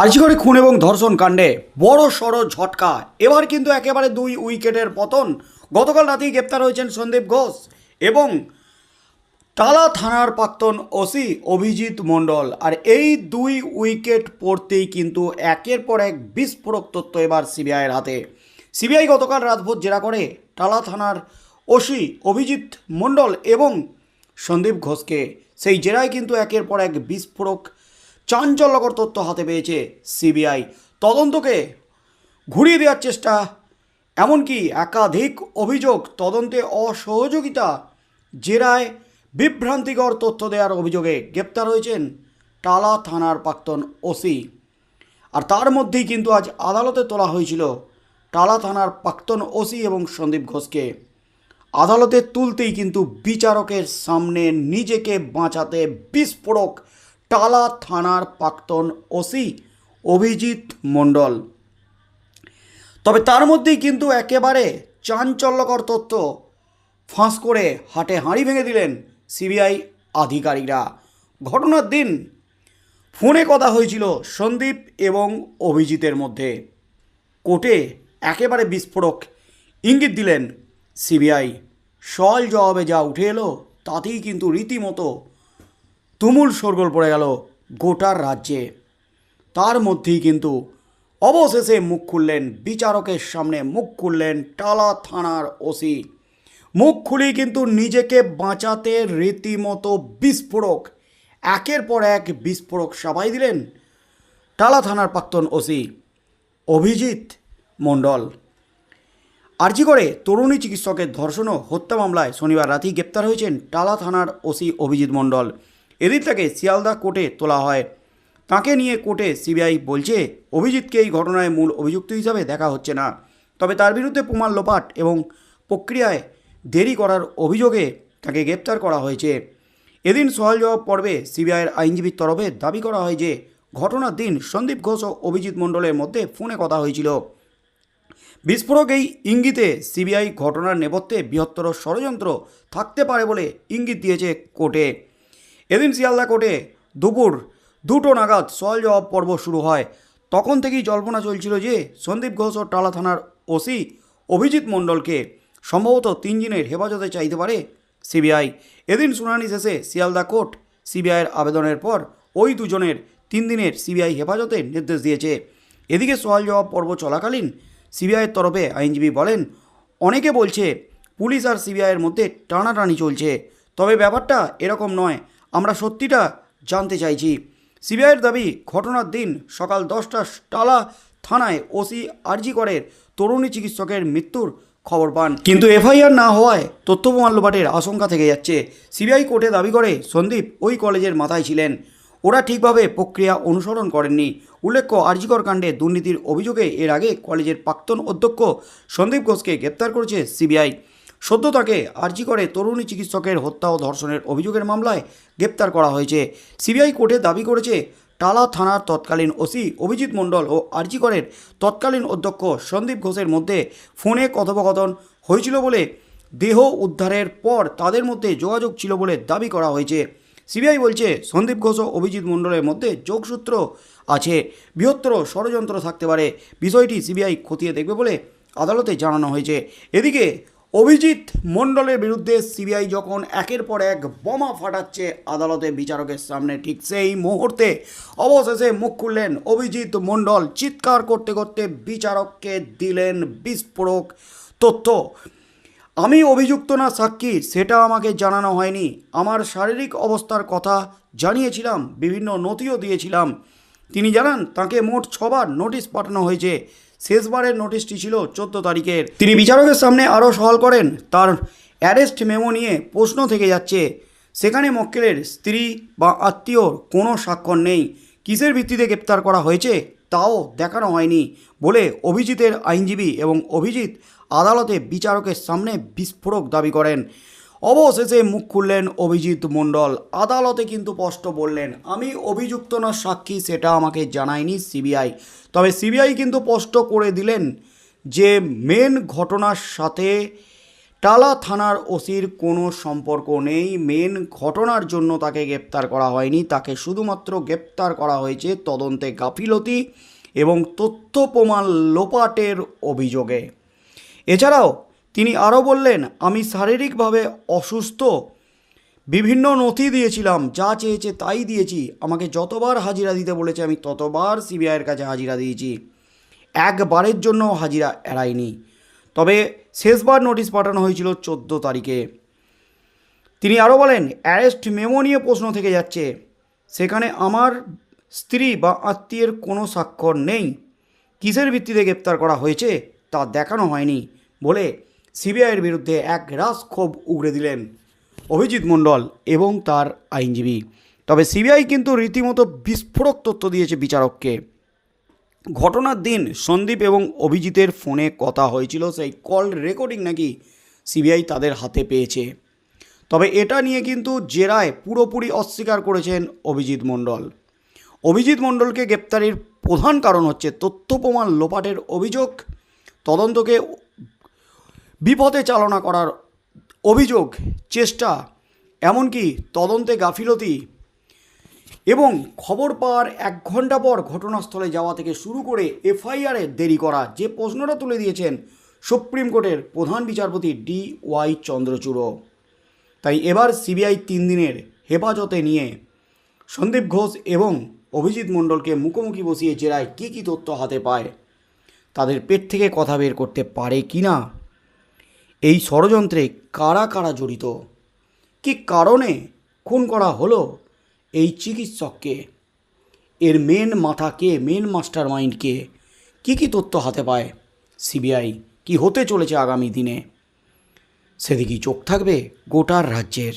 আর্জিকরে খুন এবং ধর্ষণ কাণ্ডে বড় সড় ঝটকা। এবার কিন্তু একেবারে দুই উইকেটের পতন। গতকাল রাতেই গ্রেপ্তার হয়েছেন সন্দীপ ঘোষ এবং টালা থানার প্রাক্তন ওসি অভিজিৎ মণ্ডল। আর এই দুই উইকেট পড়তেই কিন্তু একের পর এক বিস্ফোরক তথ্য এবার সিবিআইয়ের হাতে। সিবিআই গতকাল রাতভর জেরা করে টালা থানার ওসি অভিজিৎ মণ্ডল এবং সন্দীপ ঘোষকে। সেই জেরায় কিন্তু একের পর এক বিস্ফোরক চাঞ্চল্যকর তথ্য হাতে পেয়েছে সিবিআই। তদন্তকে ঘুরিয়ে দেওয়ার চেষ্টা, এমনকি একাধিক অভিযোগ, তদন্তে অসহযোগিতা, জেরায় বিভ্রান্তিকর তথ্য দেওয়ার অভিযোগে গ্রেপ্তার হয়েছেন টালা থানার প্রাক্তন ওসি। আর তার মধ্যেই কিন্তু আজ আদালতে তোলা হয়েছিল টালা থানার প্রাক্তন ওসি এবং সন্দীপ ঘোষকে। আদালতে তুলতেই কিন্তু বিচারকের সামনে নিজেকে বাঁচাতে বিস্ফোরক টালা থানার প্রাক্তন ওসি অভিজিৎ মণ্ডল। তবে তার মধ্যেই কিন্তু একেবারে চাঞ্চল্যকর তথ্য ফাঁস করে হাটে হাঁড়ি ভেঙে দিলেন সিবিআই আধিকারিকরা। ঘটনার দিন ফোনে কথা হয়েছিল সন্দীপ এবং অভিজিতের মধ্যে। কোর্টে একেবারে বিস্ফোরক ইঙ্গিত দিলেন সিবিআই। সল জবাবে যা উঠে এলো, তাতেই কিন্তু রীতিমতো তুমুল শোরগোল পড়ে গেল গোটার রাজ্যে। তার মধ্যেই কিন্তু অবশেষে মুখ খুললেন বিচারকের সামনে, মুখ খুললেন টালা থানার ওসি। মুখ খুলেই কিন্তু নিজেকে বাঁচাতে রীতিমতো বিস্ফোরক, একের পর এক বিস্ফোরক সাবাই দিলেন টালা থানার প্রাক্তন ওসি অভিজিৎ মণ্ডল। আর্জি করে তরুণী চিকিৎসকের ধর্ষণ ও হত্যা মামলায় শনিবার রাতেই গ্রেপ্তার হয়েছেন টালা থানার ওসি অভিজিৎ মণ্ডল। এদিন তাকে শিয়ালদা কোর্টে তোলা হয়। তাকে নিয়ে কোর্টে সিবিআই বলছে, অভিজিৎকে এই ঘটনায় মূল অভিযুক্ত হিসাবে দেখা হচ্ছে না। তবে তার বিরুদ্ধে প্রমাণ লোপাট এবং প্রক্রিয়ায় দেরি করার অভিযোগে তাকে গ্রেপ্তার করা হয়েছে। এদিন সওয়াল জবাব পর্বে সিবিআইয়ের আইনজীবীর তরফে দাবি করা হয় যে, ঘটনার দিন সন্দীপ ঘোষ ও অভিজিৎ মণ্ডলের মধ্যে ফোনে কথা হয়েছিল। বিস্ফোরক এই ইঙ্গিতে সিবিআই ঘটনার নেপথ্যে বৃহত্তর ষড়যন্ত্র থাকতে পারে বলে ইঙ্গিত দিয়েছে কোর্টে। এদিন শিয়ালদা কোর্টে দুপুর দুটো নাগাদ সওয়াল জবাব পর্ব শুরু হয়। তখন থেকেই জল্পনা চলছিল যে সন্দীপ ঘোষ ও টালা থানার ওসি অভিজিৎ মণ্ডলকে সম্ভবত তিন দিনের হেফাজতে চাইতে পারে সিবিআই। এদিন শুনানি শেষে শিয়ালদা কোর্ট সিবিআইয়ের আবেদনের পর ওই দুজনের তিন দিনের সিবিআই হেফাজতের নির্দেশ দিয়েছে। এদিকে সওয়াল জবাব পর্ব চলাকালীন সিবিআইয়ের তরফে আইনজীবী বলেন, অনেকে বলছে পুলিশ আর সিবিআইয়ের মধ্যে টানাটানি চলছে। তবে ব্যাপারটা এরকম নয় আমরা সত্যিটা জানতে চাইছি। সিবিআইয়ের দাবি, ঘটনার দিন সকাল দশটা টালা থানায় ওসি আরজি করের তরুণী চিকিৎসকের মৃত্যুর খবর পান। কিন্তু এফআইআর না হওয়ায় তথ্য প্রমাণ লোপাটের আশঙ্কা থেকে যাচ্ছে। সিবিআই কোর্টে দাবি করে সন্দীপ ওই কলেজের মাথায় ছিলেন। ওরা ঠিকভাবে প্রক্রিয়া অনুসরণ করেননি। উল্লেখ্য আরজিকর কাণ্ডে দুর্নীতির অভিযোগে এর আগে কলেজের প্রাক্তন অধ্যক্ষ সন্দীপ ঘোষকে গ্রেপ্তার করেছে সিবিআই। সদ্য তাকে আরজি করে তরুণী চিকিৎসকের হত্যা ও ধর্ষণের অভিযোগের মামলায় গ্রেপ্তার করা হয়েছে। সিবিআই কোর্টে দাবি করেছে, টালা থানার তৎকালীন ওসি অভিজিৎ মণ্ডল ও আরজি করের তৎকালীন অধ্যক্ষ সন্দীপ ঘোষের মধ্যে ফোনে কথোপকথন হয়েছিল বলে দেহ উদ্ধারের পর তাদের মধ্যে যোগাযোগ ছিল বলে দাবি করা হয়েছে। সিবিআই বলছে, সন্দীপ ঘোষ ও অভিজিৎ মণ্ডলের মধ্যে যোগসূত্র আছে। বৃহত্তর ষড়যন্ত্র থাকতে পারে। বিষয়টি সিবিআই খতিয়ে দেখবে বলে আদালতে জানানো হয়েছে। এদিকে অভিজিৎ মণ্ডলের বিরুদ্ধে সিবিআই যখন একের পর এক বোমা ফাটাচ্ছে, আদালতে বিচারকের সামনে ঠিক সেই মুহূর্তে অবশেষে মুখ খুললেন অভিজিৎ মণ্ডল। চিৎকার করতে করতে বিচারককে দিলেন বিস্ফোরক তথ্য। আমি অভিযুক্ত না সাক্ষী, সেটা আমাকে জানানো হয়নি। আমার শারীরিক অবস্থার কথা জানিয়েছিলাম, বিভিন্ন নথিও দিয়েছিলাম। তিনি জানান, তাকে মোট ছবার নোটিশ পাঠানো হয়েছে। শেষবারের নোটিশটি ছিল চোদ্দ তারিখের। তিনি বিচারকের সামনে আরও সওয়াল করেন, তার অ্যারেস্ট মেমো নিয়ে প্রশ্ন থেকে যাচ্ছে। সেখানে মক্কেলের স্ত্রী বা আত্মীয়র কোনো স্বাক্ষর নেই। কিসের ভিত্তিতে গ্রেপ্তার করা হয়েছে তাও দেখানো হয়নি বলে অভিজিতের আইনজীবী এবং অভিজিৎ আদালতে বিচারকের সামনে বিস্ফোরক দাবি করেন। অবশেষে মুখ খুললেন অভিজিৎ মণ্ডল। আদালতে কিন্তু স্পষ্ট বললেন, আমি অভিযুক্ত না, সাক্ষী সেটা আমাকে জানায়নি সিবিআই। তবে সিবিআই কিন্তু স্পষ্ট করে দিলেন যে মেন ঘটনার সাথে টালা থানার ওসির কোনো সম্পর্ক নেই। মেন ঘটনার জন্য তাকে গ্রেপ্তার করা হয়নি। তাকে শুধুমাত্র গ্রেপ্তার করা হয়েছে তদন্তে গাফিলতি এবং তথ্য প্রমাণ লোপাটের অভিযোগে। এছাড়াও তিনি আরও বললেন, আমি শারীরিকভাবে অসুস্থ। বিভিন্ন নথি দিয়েছিলাম, যা চেয়েছে তাই দিয়েছি। আমাকে যতবার হাজিরা দিতে বলেছে, আমি ততবার সিবিআইয়ের কাছে হাজিরা দিয়েছি। একবারের জন্য হাজিরা এড়াইনি। তবে শেষবার নোটিশ পাঠানো হয়েছিল চোদ্দ তারিখে। তিনি আরও বলেন, অ্যারেস্ট মেমো নিয়ে প্রশ্ন থেকে যাচ্ছে। সেখানে আমার স্ত্রী বা আত্মীয়ের কোনো স্বাক্ষর নেই। কিসের ভিত্তিতে গ্রেপ্তার করা হয়েছে তা দেখানো হয়নি। বলে সিবিআইয়ের বিরুদ্ধে এক রাস ক্ষোভ উগড়ে দিলেন অভিজিৎ মণ্ডল এবং তার আইনজীবী। তবে সিবিআই কিন্তু রীতিমতো বিস্ফোরক তথ্য দিয়েছে বিচারককে। ঘটনার দিন সন্দীপ এবং অভিজিতের ফোনে কথা হয়েছিল, সেই কল রেকর্ডিং নাকি সিবিআই তাদের হাতে পেয়েছে। তবে এটা নিয়ে কিন্তু জেরায় পুরোপুরি অস্বীকার করেছেন অভিজিৎ মণ্ডল। অভিজিৎ মণ্ডলকে গ্রেপ্তারির প্রধান কারণ হচ্ছে তথ্য প্রমাণ লোপাটের অভিযোগ। তদন্তকে বিপথে চালনা করার অভিযোগ, চেষ্টা, এমনকি তদন্তে গাফিলতি এবং খবর পাওয়ার এক ঘণ্টা পর ঘটনাস্থলে যাওয়া থেকে শুরু করে এফআইআরে দেরি করা, যে প্রশ্নটা তুলে দিয়েছেন সুপ্রিম কোর্টের প্রধান বিচারপতি ডি ওয়াই চন্দ্রচূড়। তাই এবার সিবিআই তিন দিনের হেফাজতে নিয়ে সন্দীপ ঘোষ এবং অভিজিৎ মণ্ডলকে মুখোমুখি বসিয়ে জেরায় কী কী তথ্য হাতে পায়, তাদের পেট থেকে কথা বের করতে পারে কি না এই ষড়যন্ত্রে কারা কারা জড়িত? কি কারণে খুন করা হলো এই চিকিৎসককে? এর মেন মাথা কে মেন মাস্টার মাইন্ড কে? কী কী তথ্য হাতে পায়? সিবিআই কি হতে চলেছে আগামী দিনে? সেদিকেই চোখ থাকবে গোটার রাজ্যের।